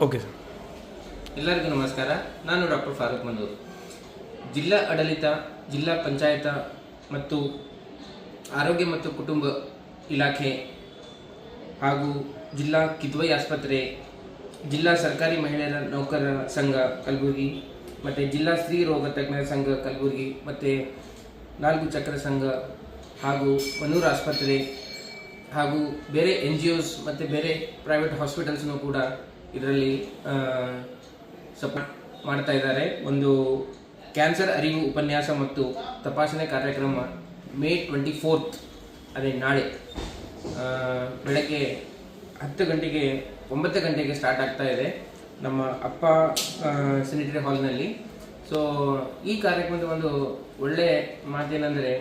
Okay sir ಎಲ್ಲರಿಗೂ ನಮಸ್ಕಾರ. ನಾನು ಡಾಕ್ಟರ್ ಫಾರೂಕ್ ಮಂದೂರ್ ಜಿಲ್ಲಾ ಆಡಳಿತ, ಜಿಲ್ಲಾ ಪಂಚಾಯತ ಮತ್ತು ಆರೋಗ್ಯ ಮತ್ತು ಕುಟುಂಬ ಇಲಾಖೆ ಹಾಗೂ ಜಿಲ್ಲಾ ಕಿದ್ವೈ ಆಸ್ಪತ್ರೆ, ಜಿಲ್ಲಾ ಸರ್ಕಾರಿ ಮಹಿಳೆಯರ ನೌಕರರ ಸಂಘ ಕಲಬುರಗಿ, ಮತ್ತು ಜಿಲ್ಲಾ ಸ್ತ್ರೀ ರೋಗ ತಜ್ಞರ ಸಂಘ ಕಲಬುರಗಿ, ಮತ್ತು ನಾಲ್ಕು ಚಕ್ರ ಸಂಘ ಹಾಗೂ ಮನೂರು ಆಸ್ಪತ್ರೆ ಹಾಗೂ ಬೇರೆ ಎನ್ ಜಿ ಒಸ್ ಮತ್ತು ಬೇರೆ ಪ್ರೈವೇಟ್ ಹಾಸ್ಪಿಟಲ್ಸ್ನೂ ಕೂಡ ಇದರಲ್ಲಿ ಸಪೋರ್ಟ್ ಮಾಡ್ತಾ ಇದ್ದಾರೆ. ಒಂದು ಕ್ಯಾನ್ಸರ್ ಅರಿವು ಉಪನ್ಯಾಸ ಮತ್ತು ತಪಾಸಣೆ ಕಾರ್ಯಕ್ರಮ ಮೇ ಟ್ವೆಂಟಿ ಫೋರ್ತ್ ಅದೇ ನಾಳೆ ಬೆಳಗ್ಗೆ ಹತ್ತು ಗಂಟೆಗೆ, ಒಂಬತ್ತು ಗಂಟೆಗೆ ಸ್ಟಾರ್ಟ್ ಆಗ್ತಾ ಇದೆ ನಮ್ಮ ಅಪ್ಪ ಸೆನಿಟರಿ ಹಾಲ್ನಲ್ಲಿ ಸೊ ಈ ಕಾರ್ಯಕ್ರಮದ ಒಂದು ಒಳ್ಳೆ ಮಾತೇನೆಂದರೆ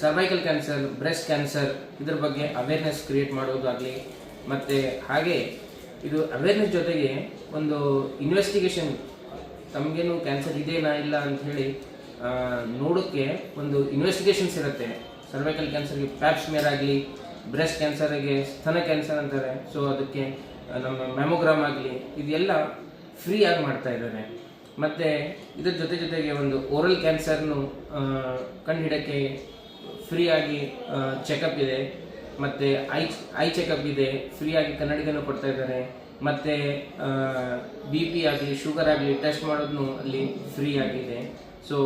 ಸರ್ವೈಕಲ್ ಕ್ಯಾನ್ಸರ್ ಬ್ರೆಸ್ಟ್ ಕ್ಯಾನ್ಸರ್ ಇದ್ರ ಬಗ್ಗೆ ಅವೇರ್ನೆಸ್ ಕ್ರಿಯೇಟ್ ಮಾಡೋದಾಗಲಿ, ಮತ್ತು ಹಾಗೆ ಇದು ಅವೇರ್ನೆಸ್ ಜೊತೆಗೆ ಒಂದು ಇನ್ವೆಸ್ಟಿಗೇಷನ್ ತಮಗೇನು ಕ್ಯಾನ್ಸರ್ ಇದೆಯಾ ಇಲ್ಲ ಅಂತ ಹೇಳಿ ನೋಡೋಕ್ಕೆ ಒಂದು ಇನ್ವೆಸ್ಟಿಗೇಷನ್ಸ್ ಇರುತ್ತೆ. ಸರ್ವೈಕಲ್ ಕ್ಯಾನ್ಸರ್ಗೆ ಪ್ಯಾಪ್ಸ್ಮೇರ್ ಆಗಲಿ ಬ್ರೆಸ್ಟ್ ಕ್ಯಾನ್ಸರ್ಗೆ ಸ್ತನ ಕ್ಯಾನ್ಸರ್ ಅಂತಾರೆ. ಸೊ ಅದಕ್ಕೆ ನಮ್ಮ ಮ್ಯಾಮೋಗ್ರಾಮ್ ಆಗಲಿ, ಇದೆಲ್ಲ ಫ್ರೀ ಆಗಿ ಮಾಡ್ತಾ ಇದ್ದಾರೆ ಮತ್ತು ಇದ್ರ ಜೊತೆ ಜೊತೆಗೆ ಒಂದು ಓರಲ್ ಕ್ಯಾನ್ಸರ್ನು ಕಂಡುಹಿಡಕ್ಕೆ ಫ್ರೀಯಾಗಿ ಚೆಕಪ್ ಇದೆ. ಮತ್ತು ಐ ಐ ಚೆಕಪ್ ಇದೆ ಫ್ರೀಯಾಗಿ ಕನ್ನಡಿಗನ್ನು ಕೊಡ್ತಾ ಇದ್ದಾರೆ. ಮತ್ತು ಬಿ ಪಿ ಆಗಲಿ ಶುಗರ್ ಆಗಲಿ ಟೆಸ್ಟ್ ಮಾಡೋದನ್ನು ಅಲ್ಲಿ ಫ್ರೀ ಆಗಿದೆ. ಸೊ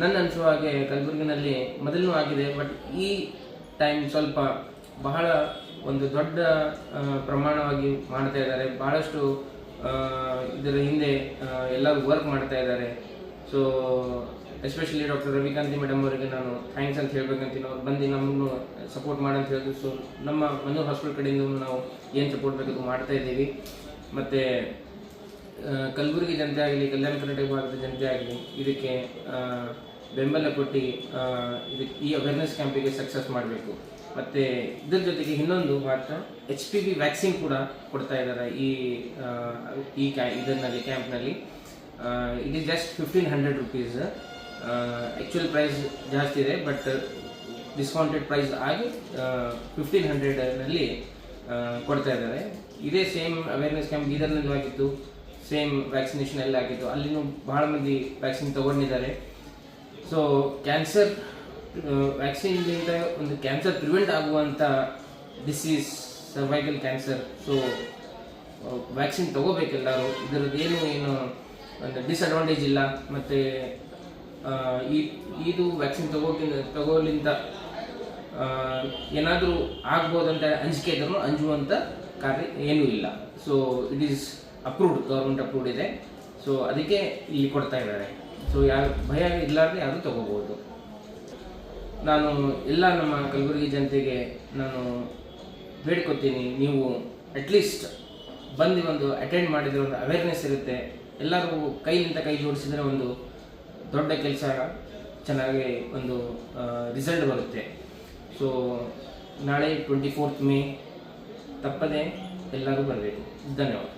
ನನ್ನ ಅನಿಸುವ ಹಾಗೆ ಕಲಬುರಗಿನಲ್ಲಿ ಮೊದಲೂ ಆಗಿದೆ ಬಟ್ ಈ ಟೈಮ್ ಸ್ವಲ್ಪ ಬಹಳ ಒಂದು ದೊಡ್ಡ ಪ್ರಮಾಣವಾಗಿ ಮಾಡ್ತಾ ಇದ್ದಾರೆ. ಬಹಳಷ್ಟು ಇದರ ಹಿಂದೆ ಎಲ್ಲರೂ ವರ್ಕ್ ಮಾಡ್ತಾ ಇದ್ದಾರೆ. So especially doctor Ravikanti madam ಅವರಿಗೆ ನಾನು ಥ್ಯಾಂಕ್ಸ್ ಅಂತ ಹೇಳ್ಬೇಕಂತೀನಿ ಅವ್ರು ಬಂದು ನಮ್ಮನ್ನು ಸಪೋರ್ಟ್ ಮಾಡಂತ ಹೇಳಿದ್ರು. ಸೊ ನಮ್ಮ ಮನು ಹಾಸ್ಪಿಟಲ್ ಕಡೆಯಿಂದ ನಾವು ಏನು ಸಪೋರ್ಟ್ ಬೇಕು ಮಾಡ್ತಾ ಇದ್ದೀವಿ. ಮತ್ತು ಕಲಬುರಗಿ ಜನತೆ ಆಗಲಿ, ಕಲ್ಯಾಣ ಕರ್ನಾಟಕ ಭಾಗದ ಜನತೆ ಆಗಲಿ, ಇದಕ್ಕೆ ಬೆಂಬಲ ಕೊಟ್ಟು ಇದಕ್ಕೆ ಈ ಅವೇರ್ನೆಸ್ ಕ್ಯಾಂಪಿಗೆ ಸಕ್ಸಸ್ ಮಾಡಬೇಕು. ಮತ್ತು, ಇದ್ರ ಜೊತೆಗೆ ಇನ್ನೊಂದು ಮಾತ್ರ ಎಚ್ ಪಿ ವಿ ವ್ಯಾಕ್ಸಿನ್ ಕೂಡ ಕೊಡ್ತಾ ಇದ್ದಾರೆ ಈ ಈ ಕ್ಯಾ ಇದರಲ್ಲಿ ಕ್ಯಾಂಪ್ನಲ್ಲಿ it is just fifteen hundred rupees actual price ಜಾಸ್ತಿ ಇದೆ ಬಟ್ ಡಿಸ್ಕೌಂಟೆಡ್ ಪ್ರೈಸ್ ಆಗಿ ಫಿಫ್ಟೀನ್ ಹಂಡ್ರೆಡ್ನಲ್ಲಿ ಕೊಡ್ತಾ ಇದ್ದಾರೆ. ಇದೇ ಸೇಮ್ ಅವೇರ್ನೆಸ್ ಕ್ಯಾಂಪ್ ಬೀದರ್ನಲ್ಲೂ ಆಗಿತ್ತು ಸೇಮ್ ವ್ಯಾಕ್ಸಿನೇಷನ್ ಎಲ್ಲ ಆಗಿತ್ತು. ಅಲ್ಲಿನೂ ಭಾಳ ಮಂದಿ ವ್ಯಾಕ್ಸಿನ್ ತಗೊಂಡಿದ್ದಾರೆ. ಸೊ ಕ್ಯಾನ್ಸರ್ ವ್ಯಾಕ್ಸಿನ್ಗಿಂತ ಒಂದು ಕ್ಯಾನ್ಸರ್ ಪ್ರಿವೆಂಟ್ ಆಗುವಂಥ disease cervical cancer so vaccine ತೊಗೋಬೇಕೆಲ್ಲರೂ. ಇದರದ್ದು ಏನು ಏನು, ಒಂದು ಡಿಸ್ಅಡ್ವಾಂಟೇಜ್ ಇಲ್ಲ. ಮತ್ತು ಈ, ಇದು ವ್ಯಾಕ್ಸಿನ್ ತಗೋಕಿಂತ ತಗೋಲಿಂದ ಏನಾದರೂ ಆಗ್ಬೋದಂತ ಅಂಜಿಕೆ ಇದ್ರೂ ಅಂಜುವಂಥ ಕಾರ್ಯ ಏನೂ ಇಲ್ಲ. So it is approved government approved ಇದೆ. ಸೊ ಅದಕ್ಕೆ ಇಲ್ಲಿ ಕೊಡ್ತಾ ಇದ್ದಾರೆ. ಸೊ ಯಾರು, ಭಯ ಇರಲಾರ್ದೆ ಯಾರು ತಗೋಬೋದು. ನಾನು ಎಲ್ಲ ನಮ್ಮ ಕಲಬುರಗಿ ಜನತೆಗೆ ನಾನು ಬೇಡ್ಕೊತೀನಿ, ನೀವು ಅಟ್ಲೀಸ್ಟ್ ಬಂದು ಒಂದು ಅಟೆಂಡ್ ಮಾಡಿದರೆ ಒಂದು ಅವೇರ್ನೆಸ್ ಇರುತ್ತೆ. ಎಲ್ಲರೂ ಕೈಯಿಂದ ಕೈ ಜೋಡಿಸಿದರೆ ಒಂದು ದೊಡ್ಡ ಕೆಲಸ ಚೆನ್ನಾಗಿ ಒಂದು ರಿಸಲ್ಟ್ ಬರುತ್ತೆ. ಸೊ ನಾಳೆ ಟ್ವೆಂಟಿ ಫೋರ್ತ್ ಮೇ ತಪ್ಪದೆ ಎಲ್ಲರೂ ಬರಬೇಕು. ಧನ್ಯವಾದ.